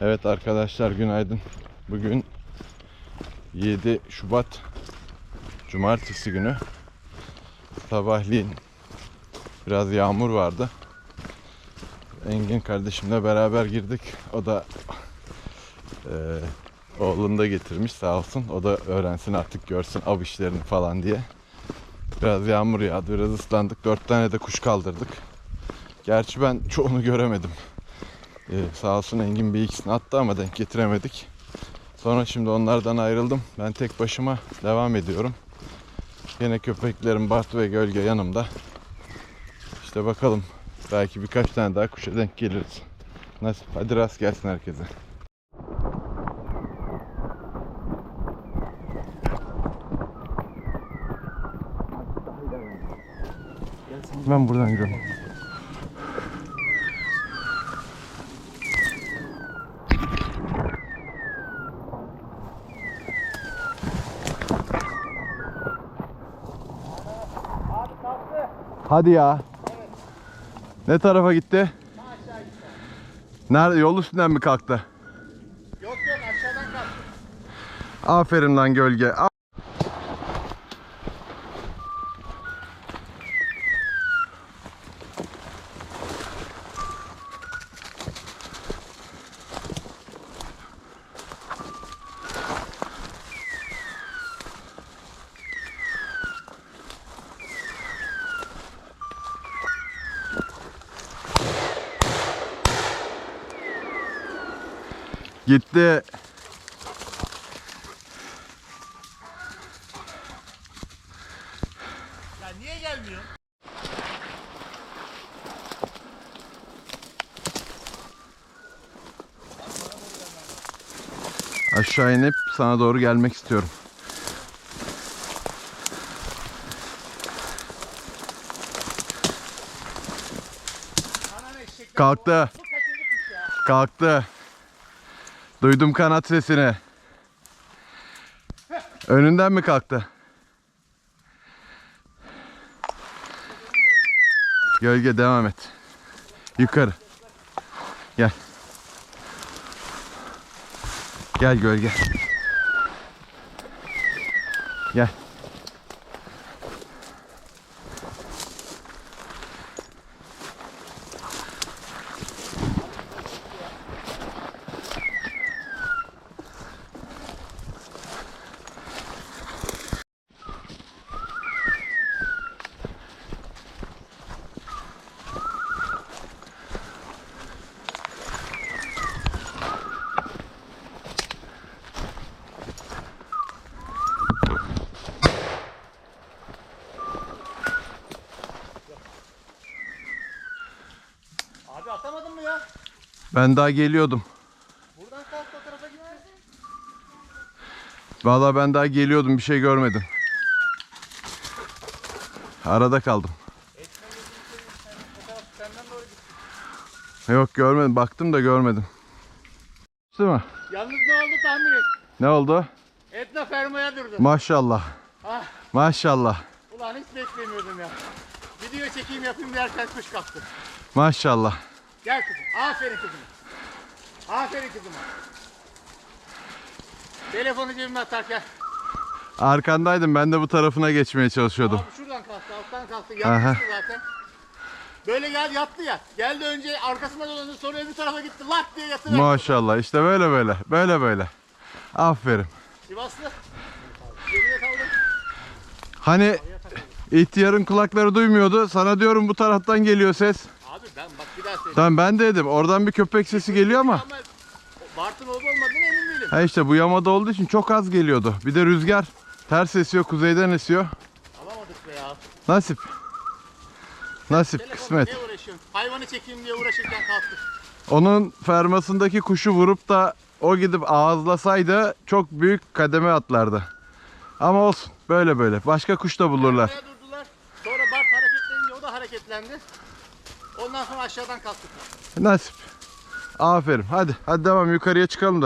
Evet arkadaşlar günaydın. Bugün 7 Şubat Cumartesi günü. Sabahleyin biraz yağmur vardı. Engin kardeşimle beraber girdik. O da eee oğlunu da getirmiş sağ olsun. O da öğrensin artık görsün av işlerini falan diye. Biraz yağmur yağdı, biraz ıslandık. Dört tane de kuş kaldırdık. Gerçi ben çoğunu göremedim. Ee, sağ olsun Engin bir ikisini attı ama denk getiremedik. Sonra şimdi onlardan ayrıldım. Ben tek başıma devam ediyorum. Yine köpeklerim Bartu ve Gölge yanımda. İşte bakalım. Belki birkaç tane daha kuşa denk geliriz. Nasip. Hadi rast gelsin herkese. Ben buradan gidiyorum. Hadi ya. Ne tarafa gitti? Nerede? Yol üstünden mi kalktı? Yok yok aşağıdan kalk. Aferin lan gölge. Gitti. Ya niye gelmiyor? Aşağı inip sana doğru gelmek istiyorum. Kalktı. Kalktı. Duydum kanat sesini. Önünden mi kalktı? Gölge devam et. Yukarı. Gel. Gel gölge. Gel. Abi atamadın mı ya? Ben daha geliyordum. Buradan kalk tarafa gidersin. Vallahi ben daha geliyordum bir şey görmedim. Arada kaldım. Git. Yok görmedim. Baktım da görmedim. Değil mi? Yalnız ne oldu tahmin et. Ne oldu? Etna fermaya durdu. Maşallah. ah, Maşallah. ulan hiç beklemiyordum ya. Video çekeyim yapayım derken kuş kaptı. Maşallah. Gel kızım. Aferin kızım. Aferin kızım. Telefonu cebime atarken. Arkandaydım. Ben de bu tarafına geçmeye çalışıyordum. Abi şuradan kalktı, alttan kalktı. Yatmıştı zaten. Böyle geldi yattı ya. Geldi önce arkasına dolandı sonra öbür tarafa gitti. Lak diye yatıverdi. Maşallah. İşte böyle böyle. Böyle böyle. Aferin. Sivaslı. Geriye kaldı. Hani ihtiyarın kulakları duymuyordu. Sana diyorum bu taraftan geliyor ses. Ben bak bir daha söyleyeyim. Tamam ben de dedim. Oradan bir köpek sesi geliyor ama. Ama Bartın olup olmadığına emin değilim. Ha işte bu yamada olduğu için çok az geliyordu. Bir de rüzgar ters esiyor, kuzeyden esiyor. Alamadık be ya. Nasip. Nasip, Telefonla kısmet. ne uğraşıyorsun? Hayvanı çekeyim diye uğraşırken kalktık. Onun fermasındaki kuşu vurup da o gidip ağızlasaydı çok büyük kademe atlardı. Ama olsun. Böyle böyle. Başka kuş da bulurlar. Buraya durdular. Sonra Bart hareketlenince o da hareketlendi. Ondan sonra aşağıdan kalktık. Nasip. Aferin. Hadi. Hadi devam yukarıya çıkalım da.